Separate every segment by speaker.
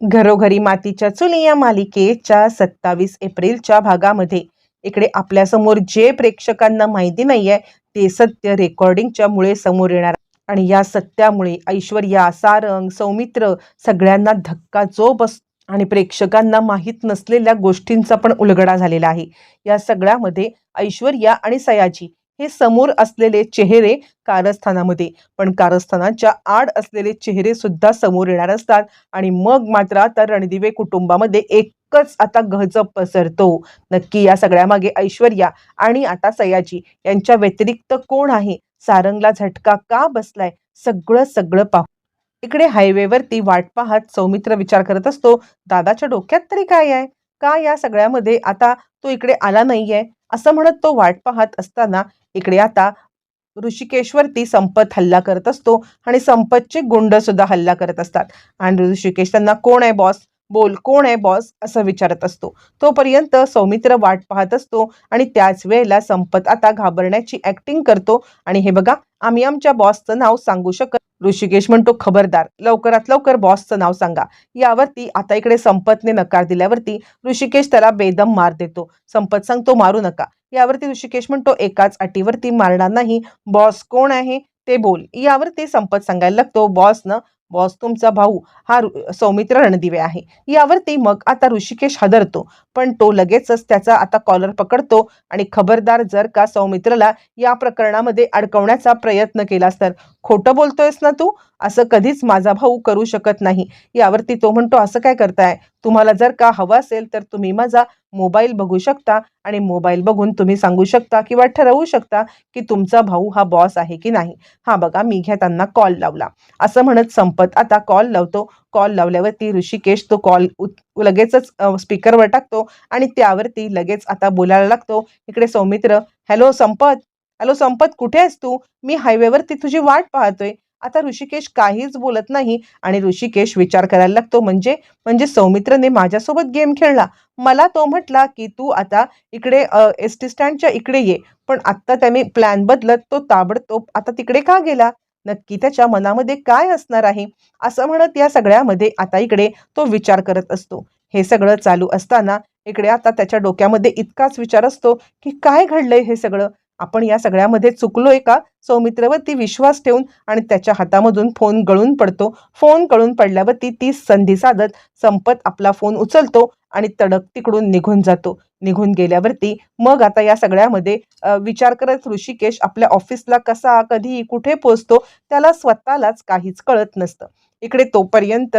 Speaker 1: घरोघरी मातीच्या चुली या मालिकेच्या सत्तावीस एप्रिलच्या भागामध्ये. इकडे आपल्यासमोर जे प्रेक्षकांना माहिती नाही आहे ते सत्य रेकॉर्डिंगच्या मुळे समोर येणार. आणि या सत्यामुळे ऐश्वर्या सारंग सौमित्र सगळ्यांना धक्का जो बस आणि प्रेक्षकांना माहीत नसलेल्या गोष्टींचा पण उलगडा झालेला आहे. या सगळ्यामध्ये ऐश्वर्या आणि सयाजी हे समोर असलेले चेहरे कारस्थानामध्ये. पण कारस्थानाच्या आड असलेले चेहरे सुद्धा समोर येणार असतात. आणि मग मात्र आता रणदिवे कुटुंबामध्ये एकच आता गहजब पसरतो. नक्की या सगळ्यामागे ऐश्वर्या आणि आता सयाजी यांच्या व्यतिरिक्त कोण आहे? सारंगला झटका का बसलाय? सगळं सगळं पाहू. इकडे हायवेवरती वाट पाहत सौमित्र विचार करत असतो दादाच्या डोक्यात तरी काय आहे? का या सगळ्यामध्ये आता तो इकडे आला नाहीये? असं म्हणत तो वाट पाहत असताना इकडे आता ऋषिकेशवरती संपत हल्ला करत असतो आणि संपतचे गुंड सुद्धा हल्ला करत असतात. आणि ऋषिकेश त्यांना कोण आहे बॉस बोल कोण आहे बॉस असं विचारत असतो. तोपर्यंत सौमित्र वाट पाहत असतो आणि त्याच वेळेला संपत आता घाबरण्याची ऍक्टिंग करतो. आणि हे बघा आम्ही आमच्या बॉसचं नाव सांगू शकत ऋषिकेश म्हणतो खबरदार. लवकरात लवकर बॉसचं नाव सांगा. यावरती आता इकडे संपतने नकार दिल्यावरती ऋषिकेश त्याला बेदम मार देतो. संपत सांगतो मारू नका. यावरती ऋषिकेश म्हणतो एकाच अटीवरती मारणार नाही. बॉस कोण आहे ते बोल. यावरती संपत सांगायला लागतो बॉस न बॉस तुमचा भाऊ हा सौमित्र रणदिवे आहे. यावरती मग आता ऋषिकेश हदरतो. पण तो लगेचच त्याचा आता कॉलर पकडतो आणि खबरदार जर का सौमित्रला या प्रकरणामध्ये अडकवण्याचा प्रयत्न केलास तर. खोटं बोलतोयस ना तू? असं कधीच माझा भाऊ करू शकत नाही. यावरती तो म्हणतो असं काय करताय? तुम्हाला जर का हवं असेल तर तुम्ही माझा मोबाईल बघू शकता आणि मोबाईल बघून तुम्ही सांगू शकता किंवा ठरवू शकता की तुमचा भाऊ हा बॉस आहे की नाही. हा बघा मी घ्या त्यांना कॉल लावला. असं म्हणत संपत आता कॉल लावतो. कॉल लावल्यावरती ऋषिकेश तो कॉल लगेचच स्पीकरवर टाकतो आणि त्यावरती लगेच आता बोलायला लागतो. इकडे सौमित्र हॅलो संपत. हॅलो संपत कुठे आहेस तू? मी हायवेवरती तुझी वाट पाहतोय. आता ऋषिकेश काहीच बोलत नाही आणि ऋषिकेश विचार करायला लागतो म्हणजे म्हणजे सौमित्रने माझ्यासोबत गेम खेळला. मला तो म्हटला की तू आता इकडे एस टी स्टँडच्या इकडे ये. पण आत्ता त्याने प्लॅन बदलत तो ताबडतोब आता तिकडे का गेला? नक्की त्याच्या मनामध्ये काय असणार आहे? असं म्हणत या सगळ्यामध्ये आता इकडे तो विचार करत असतो. हे सगळं चालू असताना इकडे आता त्याच्या डोक्यामध्ये इतकाच विचार असतो की काय घडलंय हे सगळं? आपण या सगळ्यामध्ये चुकलोय का? सौमित्रवरती विश्वास ठेवून आणि त्याच्या हातामधून फोन गळून पडतो. फोन गळून पडल्यावरती ती संधी साधत संपत आपला फोन उचलतो आणि तडक तिकडून निघून जातो. निघून गेल्यावरती मग आता या सगळ्यामध्ये विचार करत ऋषिकेश आपल्या ऑफिसला कसा कधी कुठे पोचतो त्याला स्वतःलाच काहीच कळत नसतं. इकडे तोपर्यंत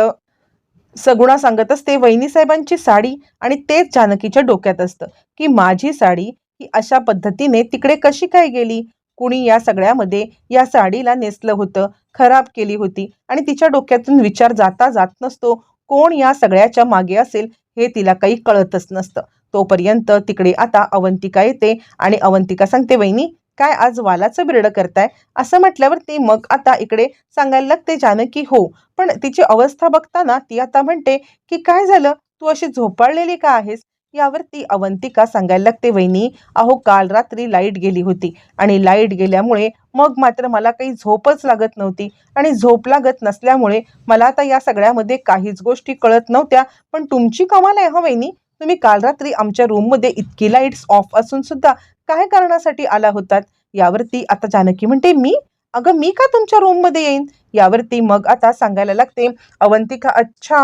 Speaker 1: सगुणा सांगत असते वहिनी साहेबांची साडी आणि तेच जानकीच्या डोक्यात असतं की माझी साडी ही अशा पद्धतीने तिकडे कशी काय गेली? कुणी या सगळ्यामध्ये या साडीला नेसलं होतं खराब केली होती आणि तिच्या डोक्यातून विचार जाता जात नसतो कोण या सगळ्याच्या मागे असेल हे तिला काही कळतच नसतं. तोपर्यंत तिकडे आता अवंतिका येते आणि अवंतिका सांगते वहिनी काय आज वालाचं बिरडं करताय? असं म्हटल्यावर ती मग आता इकडे सांगायला लागते जानकी हो पण तिची अवस्था बघताना ती आता म्हणते की काय झालं? तू अशी झोपाळलेली का आहेस? यावरती अवंतिका सांगायला लागते वहिनी. अहो काल रात्री लाइट गेली होती आणि लाइट गेल्यामुळे मग मात्र मला काही झोपच लागत नव्हती आणि झोप लागत नसल्यामुळे मला आता या सगळ्यामध्ये काहीच गोष्टी कळत नव्हत्या. पण तुमची कमाल आहे हो वहिनी. तुम्ही काल रात्री आमच्या रूममध्ये इतकी लाईट्स ऑफ असून सुद्धा काय कारणासाठी आला होतात? यावरती आता जानकी म्हणते मी अगं मी का तुमच्या रूममध्ये येईन? यावरती मग आता सांगायला लागते अवंतिका अच्छा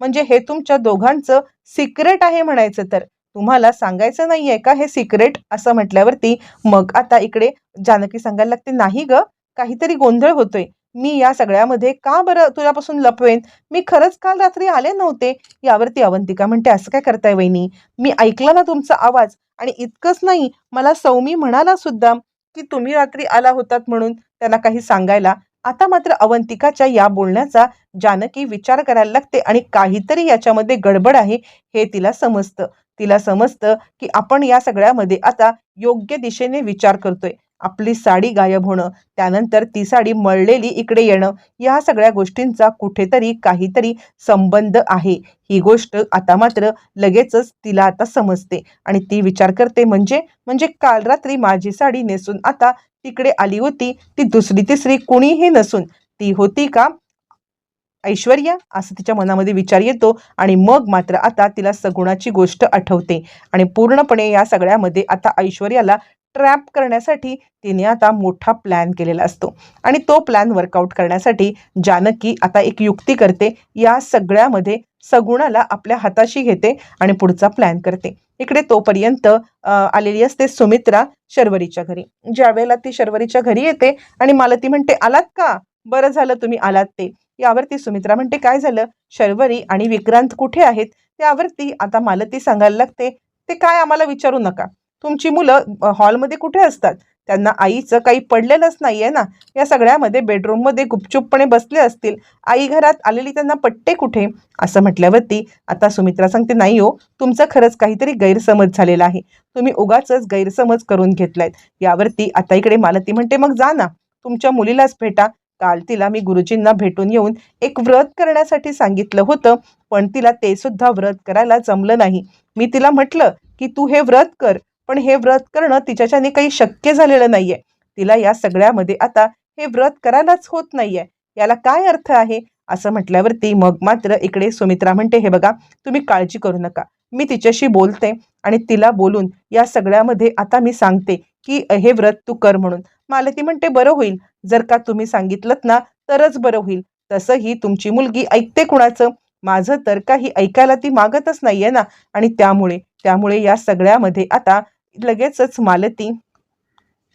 Speaker 1: म्हणजे हे तुमच्या दोघांचं सिक्रेट आहे म्हणायचं तर? तुम्हाला सांगायचं नाहीये का हे सिक्रेट असं म्हटल्यावरती मग आता इकडे जानकी सांगायला लागते नाही ग काहीतरी गोंधळ होतोय. मी या सगळ्यामध्ये का बरं तुझ्यापासून लपवेन? मी खरंच काल रात्री आले नव्हते. यावरती अवंतिका म्हणते असं काय करताय वहिनी? मी ऐकला ना तुमचा आवाज आणि इतकंच नाही मला सौमी म्हणाला सुद्धा की तुम्ही रात्री आला होतात म्हणून. त्यांना काही सांगायला. आता मात्र अवंतिकाच्या या बोलण्याचा जानकी विचार करायला लागते आणि काहीतरी याच्यामध्ये गडबड आहे हे तिला समजतं. तिला समजतं की आपण या सगळ्यामध्ये आता योग्य दिशेने विचार करतोय. आपली साडी गायब होणं त्यानंतर ती साडी मळलेली इकडे येणं या सगळ्या गोष्टींचा कुठेतरी काहीतरी संबंध आहे. ही गोष्ट आता मात्र लगेचच तिला आता समजते आणि ती विचार करते म्हणजे म्हणजे काल रात्री माझी साडी नेसून आता तिकडे आली होती. ती दुसरी तिसरी कुणीही नसून. ती होती का? ऐश्वर्या? असं तिच्या मनामध्ये विचार येतो आणि मग मात्र आता तिला सगुणाची गोष्ट आठवते. आणि पूर्णपणे या सगळ्यामध्ये आता ऐश्वर्याला ट्रॅप करण्यासाठी तिने आता मोठा प्लॅन केलेला असतो. आणि तो प्लॅन वर्कआउट करण्यासाठी जानकी आता एक युक्ती करते. या सगळ्यामध्ये सगुणाला आपल्या हाताशी घेते आणि पुढचा प्लॅन करते. इकडे तोपर्यंत आलेली असते सुमित्रा शर्वरीच्या घरी. ज्या वेळेला ती शर्वरीच्या घरी येते आणि मालती म्हणते आलात का? बरं झालं तुम्ही आलात ते. यावरती सुमित्रा म्हणते काय झालं? शर्वरी आणि विक्रांत कुठे आहेत? त्यावरती आता मालती सांगायला लागते ते काय आम्हाला विचारू नका. तुमची मुलं हॉलमध्ये कुठे असतात? त्यांना आईचं काही पडलेलंच नाही आहे ना. या सगळ्यामध्ये बेडरूममध्ये गुपचूपपणे बसले असतील. आई घरात आलेली त्यांना पट्टे कुठे? असं म्हटल्यावरती आता सुमित्रा सांगते नाही हो तुमचं खरंच काहीतरी गैरसमज झालेला आहे. तुम्ही उगाच गैरसमज करून घेतलायत. यावरती आता इकडे मालती म्हणते मग जा ना. तुमच्या मुलीलाच भेटा. काल तिला मी गुरुजींना भेटून येऊन एक व्रत करण्यासाठी सांगितलं होतं पण तिला ते सुद्धा व्रत करायला जमलं नाही. मी तिला म्हटलं की तू हे व्रत कर. पण हे व्रत करणं तिच्याच्याने काही शक्य झालेलं नाहीये. तिला या सगळ्यामध्ये आता हे व्रत करायलाच होत नाहीये. याला काय अर्थ आहे? असं म्हटल्यावरती मग मात्र इकडे सुमित्रा म्हणते हे बघा तुम्ही काळजी करू नका. मी तिच्याशी बोलते आणि तिला बोलून या सगळ्यामध्ये आता मी सांगते की हे व्रत तू कर म्हणून. मालती म्हणते बरं होईल. जर का तुम्ही सांगितलं ना तरच बरं होईल. तसंही तुमची मुलगी ऐकते कुणाचं? माझं तर काही ऐकायला ती मागतच नाहीये ना. आणि त्यामुळे त्यामुळे या सगळ्यामध्ये आता लगेचच मालती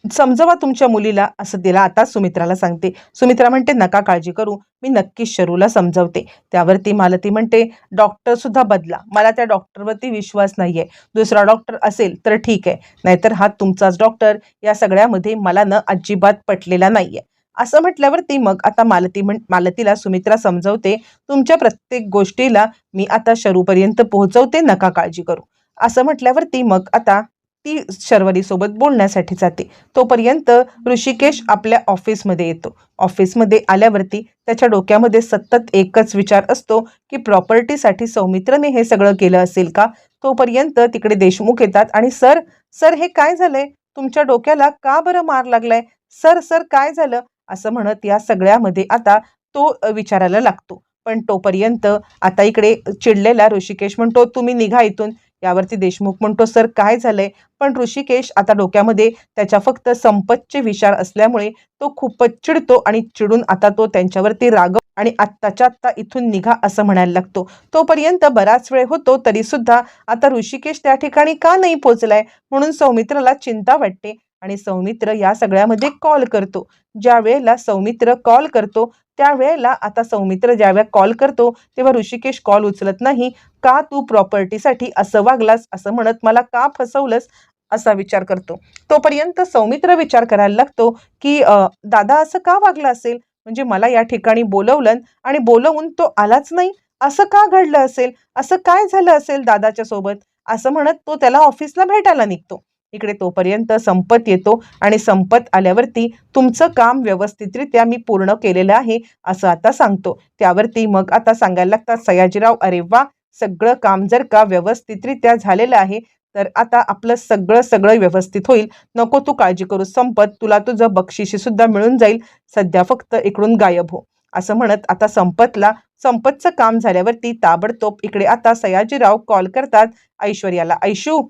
Speaker 1: समजवा तुमच्या मुलीला असं तिला आता सुमित्राला सांगते. सुमित्रा म्हणते नका काळजी करू मी नक्कीच शरूला समजवते. त्यावरती मालती म्हणते डॉक्टर सुद्धा बदला. मला त्या डॉक्टरवरती विश्वास नाही आहे दुसरा डॉक्टर असेल तर ठीक आहे. नाहीतर हा तुमचाच डॉक्टर. या सगळ्यामध्ये मला न अजिबात पटलेला नाहीये. असं म्हटल्यावरती मग आता मालती म्हण मालतीला सुमित्रा समजवते तुमच्या प्रत्येक गोष्टीला मी आता शरूपर्यंत पोहोचवते नका काळजी करू. असं म्हटल्यावरती मग आता ती शर्वरीसोबत बोलण्यासाठी जाते. तोपर्यंत ऋषिकेश आपल्या ऑफिसमध्ये येतो. ऑफिसमध्ये आल्यावरती त्याच्या डोक्यामध्ये सतत एकच विचार असतो की प्रॉपर्टीसाठी सौमित्रने हे सगळं केलं असेल का? तोपर्यंत तिकडे देशमुख येतात आणि सर सर हे काय झालंय? तुमच्या डोक्याला का बरं मार लागलाय? सर सर काय झालं? असं म्हणत या सगळ्यामध्ये आता तो विचारायला लागतो. पण तोपर्यंत आता इकडे चिडलेला ऋषिकेश म्हणतो तुम्ही निघा इथून. यावरती देशमुख म्हणतो सर काय झालंय? पण ऋषिकेश आता डोक्यामध्ये त्याच्या फक्त संपतचे विचार असल्यामुळे तो खूपच चिडतो आणि चिडून आता तो त्यांच्यावरती राग आणि आत्ताच्या आत्ता इथून निघा असं म्हणायला लागतो. तोपर्यंत बराच वेळ होतो तरी सुद्धा आता ऋषिकेश त्या ठिकाणी का नाही पोचलाय? म्हणून सौमित्राला चिंता वाटते. आणि सौमित्र या सगळ्यामध्ये कॉल करतो. ज्या वेळेला सौमित्र कॉल करतो त्यावेळेला आता सौमित्र ज्यावेळेला कॉल करतो तेव्हा ऋषिकेश कॉल उचलत नाही. का तू प्रॉपर्टीसाठी असं वागलास असं म्हणत मला का फसवलंस असा विचार करतो. तोपर्यंत सौमित्र विचार करायला लागतो की दादा असं का वागला असेल? म्हणजे मला या ठिकाणी बोलवलं आणि बोलवून तो आलाच नाही. असं का घडलं असेल? असं काय झालं असेल दादाच्या सोबत? असं म्हणत तो त्याला ऑफिसला भेटायला निघतो. इकडे तोपर्यंत संपत येतो आणि संपत आल्यावरती तुमचं काम व्यवस्थितरित्या मी पूर्ण केलेलं आहे असं आता सांगतो. त्यावरती मग आता सांगायला लागतात सयाजीराव अरे वा! सगळं काम जर का व्यवस्थितरित्या झालेलं आहे तर आता आपलं सगळं सगळं व्यवस्थित होईल. नको तू काळजी करू संपत. तुला तुझं बक्षिशी सुद्धा मिळून जाईल. सध्या फक्त इकडून गायब हो. असं म्हणत आता संपतला. संपतचं काम झाल्यावरती ताबडतोब इकडे आता सयाजीराव कॉल करतात ऐश्वर्याला. ऐशू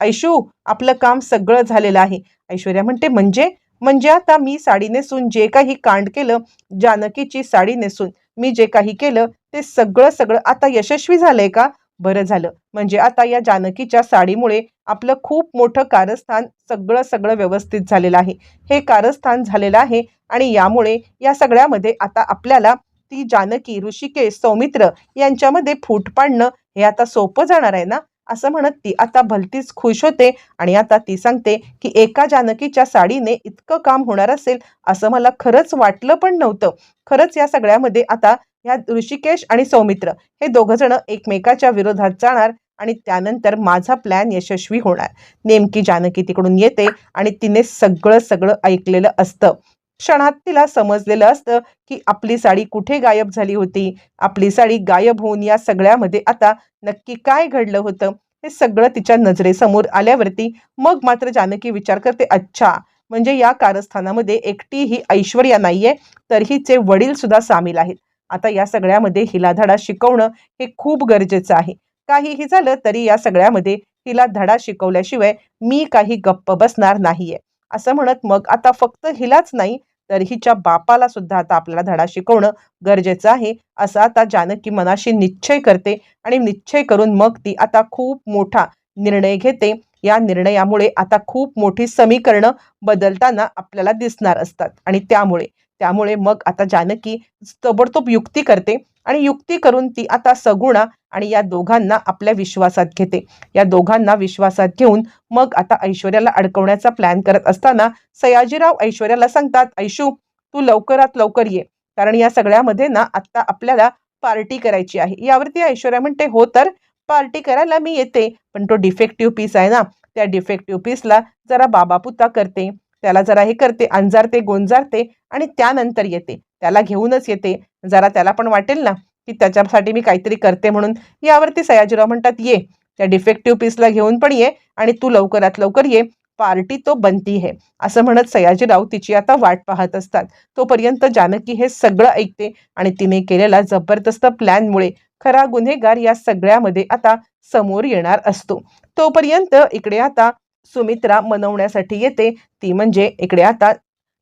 Speaker 1: ऐशू आपलं काम सगळं झालेलं आहे. ऐश्वर्या म्हणते म्हणजे? म्हणजे आता मी साडी नेसून जे काही कांड केलं जानकीची साडी नेसून मी जे काही केलं ते सगळं सगळं आता यशस्वी झालंय का? बरं झालं. म्हणजे आता या जानकीच्या साडीमुळे आपलं खूप मोठं कारस्थान सगळं सगळं व्यवस्थित झालेलं आहे. हे कारस्थान झालेलं आहे आणि यामुळे या सगळ्यामध्ये आता आपल्याला ती जानकी ऋषिकेश सौमित्र यांच्यामध्ये फूट पाडणं हे आता सोपं जाणार आहे ना? असं म्हणत ती आता भलतीच खुश होते आणि आता ती सांगते की एका जानकीच्या साडीने इतकं काम होणार असेल असं मला खरंच वाटलं पण नव्हतं. खरंच या सगळ्यामध्ये आता ह्या ऋषिकेश आणि सौमित्र हे दोघं जण एकमेकाच्या विरोधात जाणार आणि त्यानंतर माझा प्लॅन यशस्वी होणार. नेमकी जानकी तिकडून येते आणि तिने सगळं सगळं ऐकलेलं असतं. क्षणात तिला समजलेलं असतं की आपली साडी कुठे गायब झाली होती. आपली साडी गायब होऊन या सगळ्यामध्ये आता नक्की काय घडलं होतं? हे सगळं तिच्या नजरेसमोर आल्यावरती मग मात्र जानकी विचार करते अच्छा म्हणजे या कारस्थानामध्ये एकटी ही ऐश्वर्या नाहीये तर हिचे वडील सुद्धा सामील आहेत. आता या सगळ्यामध्ये हिला धडा शिकवणं हे खूप गरजेचं आहे. काहीही झालं तरी या सगळ्यामध्ये हिला धडा शिकवल्याशिवाय मी काही गप्प बसणार नाहीये. असं म्हणत मग आता फक्त हिलाच नाही तर हिच्या बापाला सुद्धा आता आपल्याला धडा शिकवणं गरजेचं आहे असं आता जानकी मनाशी निश्चय करते आणि निश्चय करून मग ती आता खूप मोठा निर्णय घेते. या निर्णयामुळे आता खूप मोठी समीकरणं बदलताना आपल्याला दिसणार असतात आणि त्यामुळे त्यामुळे मग आता जानकी तबडतोब युक्ती करते आणि युक्ती करून ती आता सगुणा आणि या दोघांना आपल्या विश्वासात घेते. या दोघांना विश्वासात घेऊन मग आता ऐश्वर्याला अडकवण्याचा प्लॅन करत असताना सयाजीराव ऐश्वर्याला सांगतात ऐशू तू लवकरात लवकर ये. कारण या सगळ्यामध्ये ना आत्ता आपल्याला पार्टी करायची आहे. यावरती ऐश्वर्या म्हणते हो तर पार्टी करायला मी येते. पण तो डिफेक्टिव्ह पीस आहे ना. त्या डिफेक्टिव्ह पीसला जरा बाबापुता करते. त्याला जरा हे करते अंजारते गोंजारते आणि त्यानंतर येते. त्याला घेऊनच येते. जरा त्याला पण वाटेल ना की त्याच्यासाठी मी काहीतरी करते म्हणून. यावरती सयाजीराव म्हणतात ये त्या डिफेक्टिव्ह पीसला घेऊन पण ये आणि तू लवकरात लवकर ये. पार्टी तो बनती है. असं म्हणत सयाजीराव तिची आता वाट पाहत असतात. तोपर्यंत जानकी हे सगळं ऐकते आणि तिने केलेला जबरदस्त प्लॅनमुळे खरा गुन्हेगार या सगळ्यामध्ये आता समोर येणार असतो. तोपर्यंत इकडे आता सुमित्रा मनवण्यासाठी येते. ती म्हणजे इकडे आता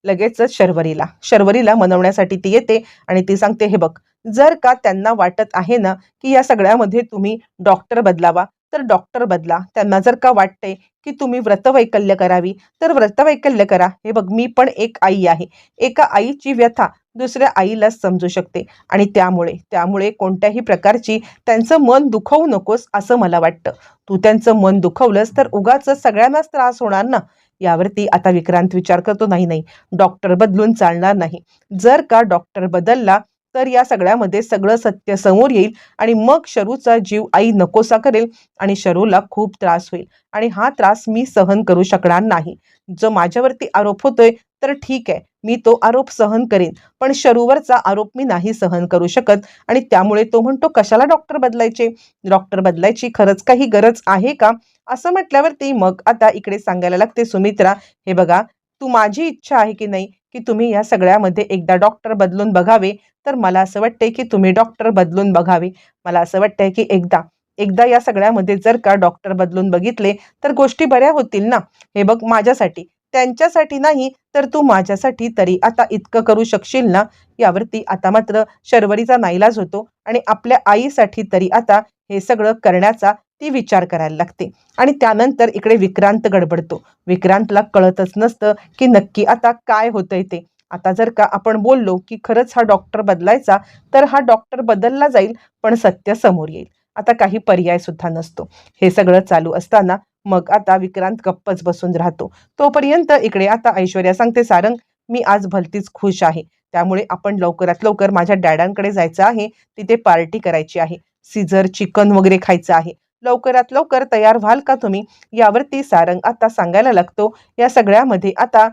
Speaker 1: लगेचच शर्वरीला. शर्वरीला मनवण्यासाठी ती येते आणि ती सांगते हे बघ जर का त्यांना वाटत आहे ना की या सगळ्यामध्ये तुम्ही डॉक्टर बदलावा तर डॉक्टर बदला. त्यांना जर का वाटते की तुम्ही व्रतवैकल्य करावी तर व्रतवैकल्य करा. हे बघ मी पण एक आई आहे. एका आईची व्यथा दुसऱ्या आईला समजू शकते. आणि त्यामुळे त्यामुळे कोणत्याही प्रकारची त्यांचं मन दुखवू नकोस असं मला वाटतं. तू त्यांचं मन दुखवलंस तर उगाच सगळ्यांनाच त्रास होणार ना. यावरती आता विक्रांत विचार करतो नाही नाही डॉक्टर बदलून चालणार नाही. जर का डॉक्टर बदलला तर या सगळ्यामध्ये सगळं सत्य समोर येईल आणि मग शरूचा जीव आई नकोसा करेल आणि शरूला खूप त्रास होईल. आणि हा त्रास मी सहन करू शकणार नाही. जो माझ्यावरती आरोप होतोय तर ठीक आहे मी तो आरोप सहन करेन. पण शरूवरचा आरोप मी नाही सहन करू शकत आणि त्यामुळे तो म्हणतो कशाला डॉक्टर बदलायचे? डॉक्टर बदलायची खरंच काही गरज आहे का? असं म्हटल्यावरती मग आता इकडे सांगायला लागते सुमित्रा हे बघा तू माझी इच्छा आहे की नाही की तुम्ही या सगळ्यामध्ये एकदा डॉक्टर बदलून बघावे? तर मला असं वाटतंय की तुम्ही डॉक्टर बदलून बघावे. मला असं वाटतंय की एकदा एकदा या सगळ्यामध्ये जर का डॉक्टर बदलून बघितले तर गोष्टी बऱ्या होतील ना? हे बघ माझ्यासाठी. त्यांच्यासाठी नाही तर तू माझ्यासाठी तरी आता इतकं करू शकशील ना? यावरती आता मात्र शर्वरीचा नाईलाज होतो आणि आपल्या आईसाठी तरी आता हे सगळं करण्याचा ती विचार करायला लागते. आणि त्यानंतर इकडे विक्रांत गडबडतो. विक्रांतला कळतच नसतं की नक्की आता काय होतंय ते. आता जर का आपण बोललो की खरंच हा डॉक्टर बदलायचा तर हा डॉक्टर बदलला जाईल पण सत्य समोर येईल. आता काही पर्याय सुद्धा नसतो. हे सगळं चालू असताना मग आता विक्रांत गप्पच बसून राहतो. तोपर्यंत इकडे आता ऐश्वर्या सांगते सारंग मी आज भलतीच खुश आहे. त्यामुळे आपण लवकरात लवकर माझ्या डॅडांकडे जायचं आहे. तिथे पार्टी करायची आहे. सीझर चिकन वगैरे खायचं आहे. लवकरात लवकर तयार व्हाल का तुम्ही? यावरती सारंग आता सांगायला लागतो या सगळ्यामध्ये आता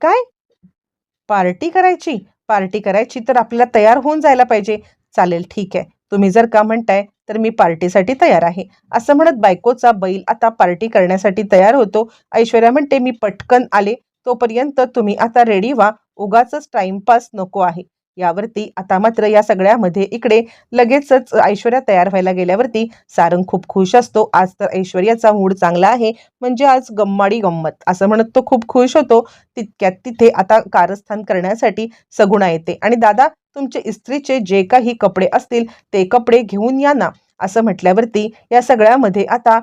Speaker 1: काय? पार्टी करायची? पार्टी करायची तर आपल्याला तयार होऊन जायला पाहिजे. चालेल ठीक आहे. तुम्ही जर का म्हणताय तर मी पार्टीसाठी तयार आहे. असं म्हणत बायकोचा बैल आता पार्टी करण्यासाठी तयार होतो. ऐश्वर्या म्हणते मी पटकन आले. तोपर्यंत तुम्ही आता रेडी व्हा. उगाच टाइमपास नको आहे. यावरती आता मात्र या सगळ्यामध्ये इकडे लगेचच ऐश्वर्या तयार व्हायला गेल्यावरती सारंग खूप खुश असतो. आज तर ऐश्वर्याचा मूड चांगला आहे. म्हणजे आज गम्माडी गंमत असं म्हणत तो खूप खुश होतो. तितक्यात तिथे आता कारस्थान करण्यासाठी सगुणा येते. आणि दादा तुमचे इस्त्रीचे जे काही कपडे असतील ते कपडे घेऊन या ना. असं म्हटल्यावरती या सगळ्यामध्ये आता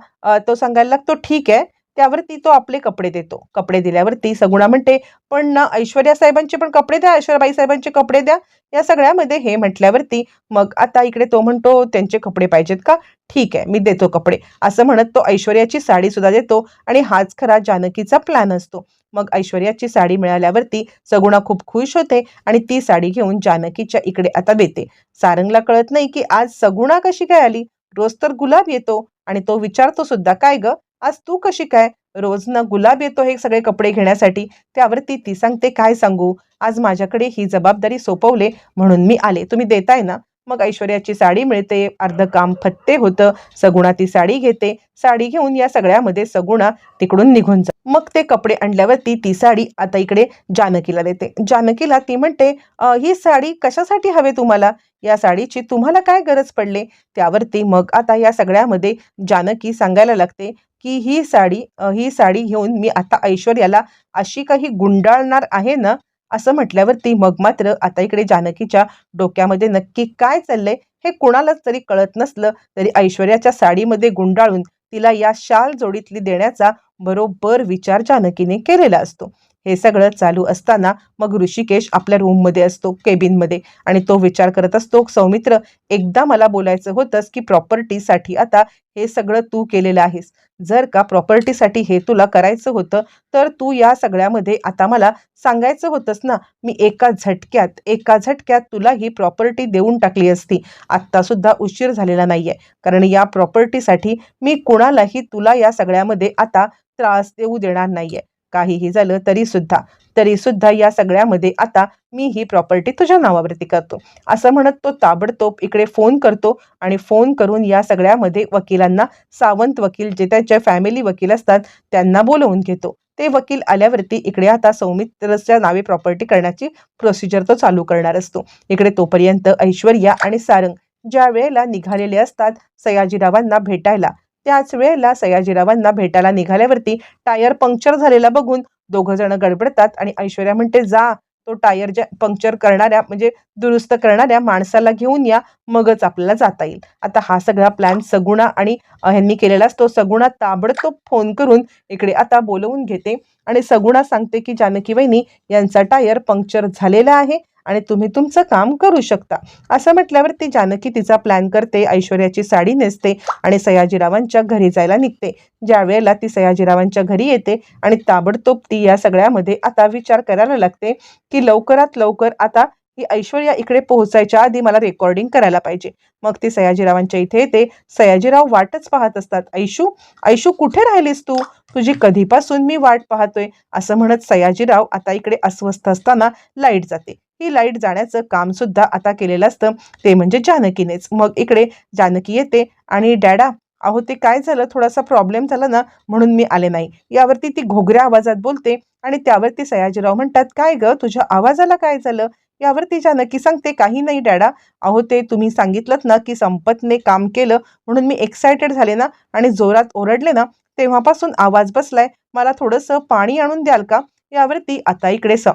Speaker 1: तो सांगायला लागतो ठीक आहे त्यावरती तो आपले कपडे देतो. कपडे दिल्यावरती सगुणा म्हणते पण ना ऐश्वर्या साहेबांचे पण कपडे द्या ऐश्वर्याबाई साहेबांचे कपडे द्या. या सगळ्यामध्ये हे म्हटल्यावरती मग आता इकडे तो म्हणतो त्यांचे कपडे पाहिजेत का? ठीक आहे मी देतो कपडे. असं म्हणत तो ऐश्वर्याची साडी सुद्धा देतो आणि हाच खरा जानकीचा प्लॅन असतो. मग ऐश्वर्याची साडी मिळाल्यावरती सगुणा खूप खुश होते आणि ती साडी घेऊन जानकीच्या इकडे आता देते. सारंगला कळत नाही की आज सगुणा कशी काय आली? रोज तर गुलाब येतो आणि तो विचारतो सुद्धा काय ग? आज तू कशी काय रोज ना गुलाब येतो हे सगळे कपडे घेण्यासाठी? त्यावरती ती सांगते काय सांगू? आज माझ्याकडे ही जबाबदारी सोपवले म्हणून मी आले. तुम्ही देताय ना? मग ऐश्वर्याची साडी मिळते अर्ध काम फत्ते होतं सगुणा ती साडी घेते. साडी घेऊन या सगळ्यामध्ये सगुणा तिकडून निघून जा मग ते कपडे आणल्यावरती ती साडी आता इकडे जानकीला देते. जानकीला ती म्हणते ही साडी कशासाठी हवे तुम्हाला? या साडीची तुम्हाला काय गरज पडले? त्यावरती मग आता या सगळ्यामध्ये जानकी सांगायला लागते की ही साडी ही साडी घेऊन मी आता ऐश्वर्याला अशी काही गुंडाळणार आहे ना असं म्हटल्यावरती मग मात्र आता इकडे जानकीच्या डोक्यामध्ये नक्की काय चाललंय हे कुणालाच तरी कळत नसलं तरी ऐश्वर्याच्या साडीमध्ये गुंडाळून तिला या शाल जोडीतली देण्याचा बरोबर विचार जानकीने केलेला असतो. हे सगळं चालू असताना मग ऋषिकेश आपल्या रूममध्ये असतो केबिनमध्ये आणि तो विचार करत असतो सौमित्र एकदा मला बोलायचं होतंस की प्रॉपर्टीसाठी आता हे सगळं तू केलेलं आहेस. जर का प्रॉपर्टीसाठी हे तुला करायचं होतं तर तू या सगळ्यामध्ये आता मला सांगायचं होतंस ना. मी एका झटक्यात एका झटक्यात तुला ही प्रॉपर्टी देऊन टाकली असती. आत्तासुद्धा उशीर झालेला नाही आहे कारण या प्रॉपर्टीसाठी मी कुणालाही तुला या सगळ्यामध्ये आता त्रास देऊ देणार नाही आहे काहीही झालं तरी सुद्धा तरी सुद्धा या सगळ्यामध्ये आता मी ही प्रॉपर्टी तुझ्या नावावरती करतो. असं म्हणत तो ताबडतोब इकडे फोन करतो आणि फोन करून या सगळ्यामध्ये वकिलांना सावंत वकील जे त्याच्या फॅमिली वकील असतात त्यांना बोलवून घेतो. ते वकील आल्यावरती इकडे आता सौमित्रच्या नावे प्रॉपर्टी करण्याची प्रोसिजर तो चालू करणार असतो. इकडे तोपर्यंत ऐश्वर्या आणि सारंग ज्या वेळेला निघालेले असतात सयाजीरावांना भेटायला त्याच वेळेला सयाजीरावांना भेटायला निघाल्यावरती टायर पंक्चर झालेला बघून दोघ जण गडबडतात आणि ऐश्वर्या म्हणते जा तो टायर ज्या पंक्चर करणाऱ्या म्हणजे दुरुस्त करणाऱ्या माणसाला घेऊन या मगच आपल्याला जाता येईल. आता हा सगळा प्लॅन सगुणा आणि ह्यांनी केलेला असतो. सगुणा ताबडतोब फोन करून इकडे आता बोलवून घेते आणि सगुणा सांगते की जानकी वहिनी यांचा टायर पंक्चर झालेला आहे. आणि तुम्ही तुमचं काम करू शकता. असं म्हटल्यावर ती जानकी तिचा प्लॅन करते ऐश्वर्याची साडी नेसते आणि सयाजीरावांच्या घरी जायला निघते. ज्या वेळेला ती सयाजीरावांच्या घरी येते आणि ताबडतोब ती या सगळ्यामध्ये आता विचार करायला लागते की लवकरात लवकर आता ही ऐश्वर्या इकडे पोहोचायच्या आधी मला रेकॉर्डिंग करायला पाहिजे. मग ती सयाजीरावांच्या इथे येते. सयाजीराव वाटच पाहत असतात. ऐशू ऐशू कुठे राहिलीस तू? तुझी कधीपासून मी वाट पाहतोय? असं म्हणत सयाजीराव आता इकडे अस्वस्थ असताना लाइट जाते. ही लाइट जाण्याचं काम सुद्धा आता केलेलं असतं. ते म्हणजे जानकीनेच. मग इकडे जानकी येते आणि डॅडा अहो ते काय झालं? थोडासा प्रॉब्लेम झाला ना म्हणून मी आले नाही. यावरती ती घोगऱ्या आवाजात बोलते आणि त्यावरती सयाजीराव म्हणतात काय ग? तुझ्या आवाजाला काय झालं? यावरती जानकी सांगते काही नाही डॅडा. अहो ते तुम्ही सांगितलं ना की संपतने काम केलं म्हणून मी एक्सायटेड झाले ना आणि जोरात ओरडले ना तेव्हापासून आवाज बसलाय. मला थोडंसं पाणी आणून द्याल का? यावरती आता इकडे स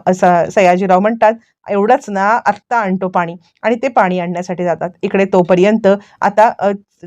Speaker 1: सयाजीराव म्हणतात एवढंच ना आत्ता आणतो पाणी आणि ते पाणी आणण्यासाठी जातात. इकडे तोपर्यंत आता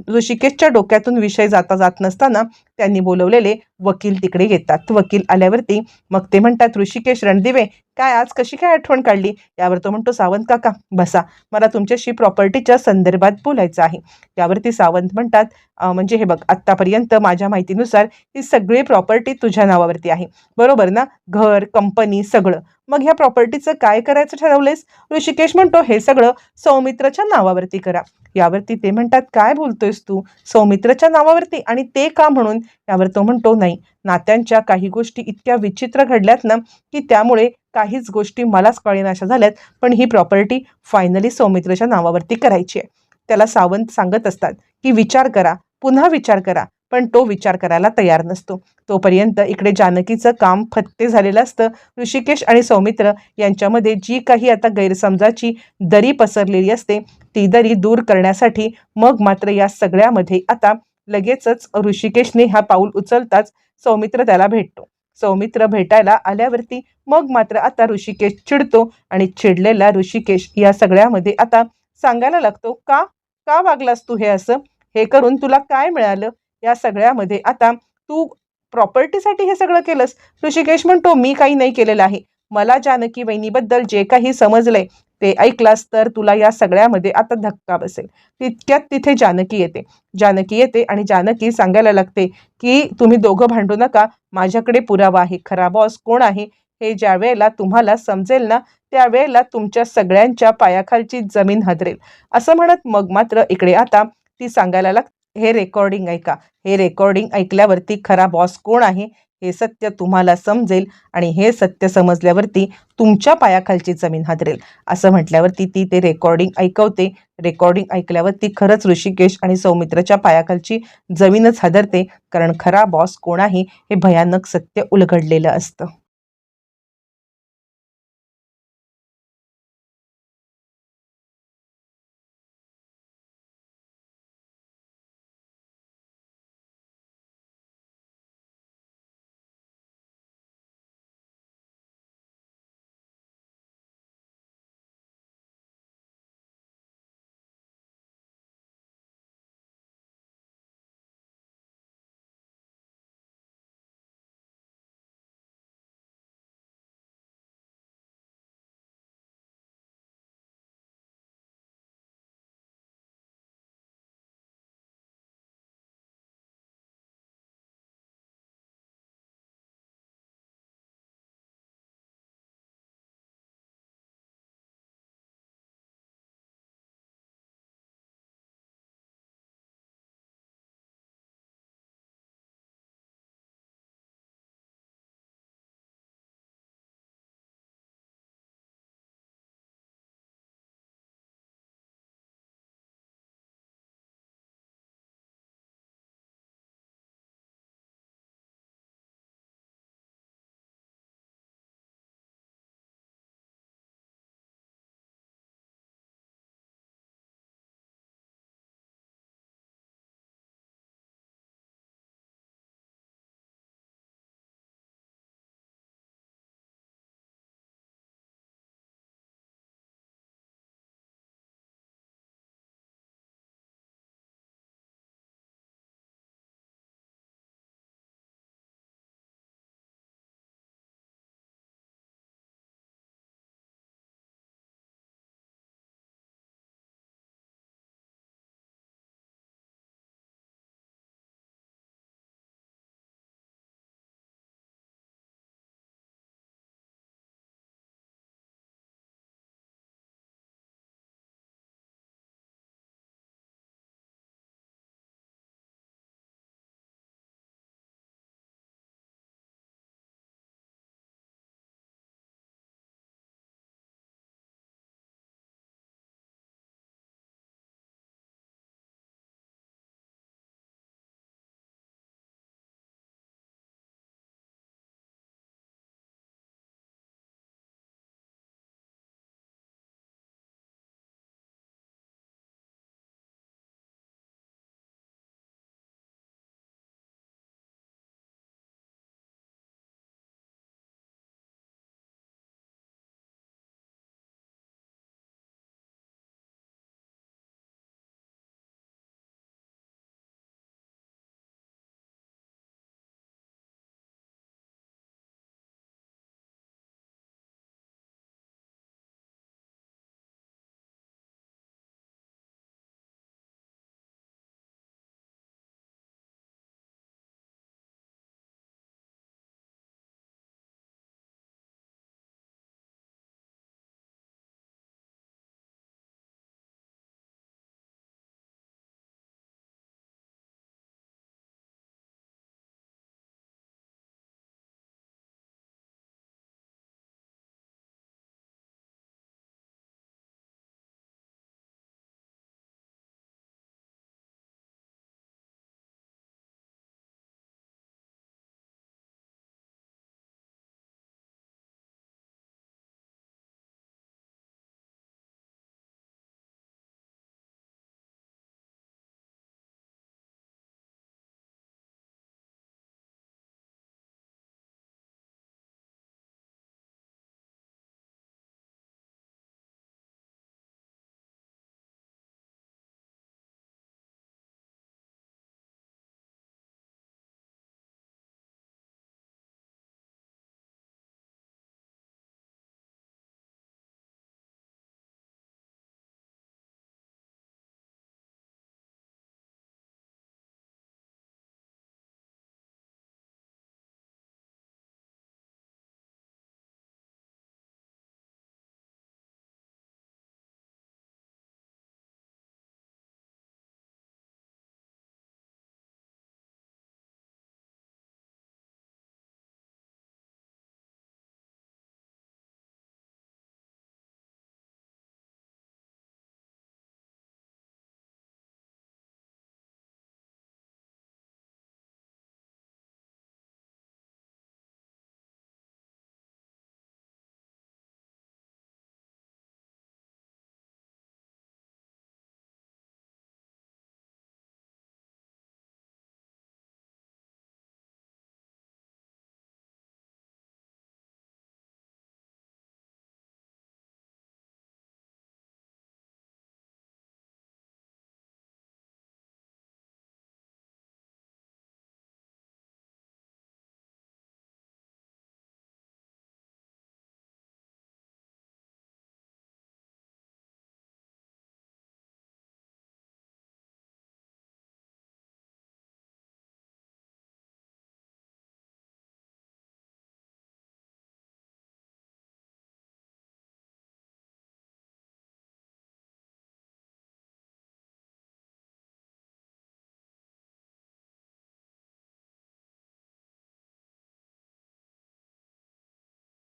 Speaker 1: ऋषिकेशच्या डोक्यातून विषय जाता जात नसताना त्यांनी बोलवलेले वकील तिकडे येतात. वकील आल्यावरती मग ते म्हणतात ऋषिकेश रणदिवे काय आज कशी काय आठवण काढली? यावर तो म्हणतो सावंत काका बसा. मला तुमच्याशी प्रॉपर्टीच्या संदर्भात बोलायचं आहे. यावरती सावंत म्हणतात म्हणजे हे बघ आत्तापर्यंत माझ्या माहितीनुसार ही सगळी प्रॉपर्टी तुझ्या नावावरती आहे. बरोबर ना? घर कंपनी सगळं. मग ह्या प्रॉपर्टीचं काय करायचं ठरवलेस ऋषिकेश म्हणतो हे सगळं सौमित्रच्या नावावरती करा. यावरती ते म्हणतात काय बोलतोयस तू? सौमित्रच्या नावावरती आणि ते का म्हणून? यावर तो म्हणतो नाही नात्यांच्या काही गोष्टी इतक्या विचित्र घडल्यात ना की त्यामुळे काहीच गोष्टी मलाच कळेनाशा झाल्यात पण ही प्रॉपर्टी फायनली सौमित्रच्या नावावरती करायची आहे. त्याला सावंत सांगत असतात की विचार करा पुन्हा विचार करा पण तो विचार करायला तयार नसतो. तोपर्यंत इकडे जानकीचं काम फत्ते झालेलं असतं. ऋषिकेश आणि सौमित्र यांच्यामध्ये जी काही आता गैरसमजाची दरी पसरलेली असते ती दरी दूर करण्यासाठी मग मात्र या सगळ्यामध्ये आता लगेचच ऋषिकेशने हा पाऊल उचलताच सौमित्र त्याला भेटतो. सौमित्र भेटायला आल्यावरती मग मात्र आता ऋषिकेश चिडतो आणि चिडलेला ऋषिकेश या सगळ्यामध्ये आता सांगायला लागतो का? का वागलास तू हे असं? हे करून तुला काय मिळालं? या सगळ्यामध्ये आता तू प्रॉपर्टीसाठी हे सगळं केलंस. ऋषिकेश म्हणतो मी काही नाही केलेलं आहे. मला जानकी वहिनीबद्दल जे काही समजलंय ते ऐकलास तर तुला या सगळ्यामध्ये आता धक्का बसेल. तितक्यात तिथे जानकी येते. जानकी येते आणि जानकी सांगायला लागते की तुम्ही दोघं भांडू नका. माझ्याकडे पुरावा आहे. खरा बॉस कोण आहे? हे ज्या वेळेला तुम्हाला समजेल ना त्यावेळेला तुमच्या सगळ्यांच्या पायाखालची जमीन हदरेल. असं म्हणत मग मात्र इकडे आता ती सांगायला लागते. हे रेकॉर्डिंग ऐका. हे रेकॉर्डिंग ऐकल्यावरती खरा बॉस कोण आहे? हे सत्य तुम्हाला समजेल आणि हे सत्य समजल्यावरती तुमच्या पायाखालची जमीन हादरेल. असं म्हटल्यावरती ती ते रेकॉर्डिंग ऐकवते. रेकॉर्डिंग ऐकल्यावरती खरंच ऋषिकेश आणि सौमित्राच्या पायाखालची जमीनच हादरते. कारण खरा बॉस कोण आहे? हे भयानक सत्य उलगडलेलं असतं.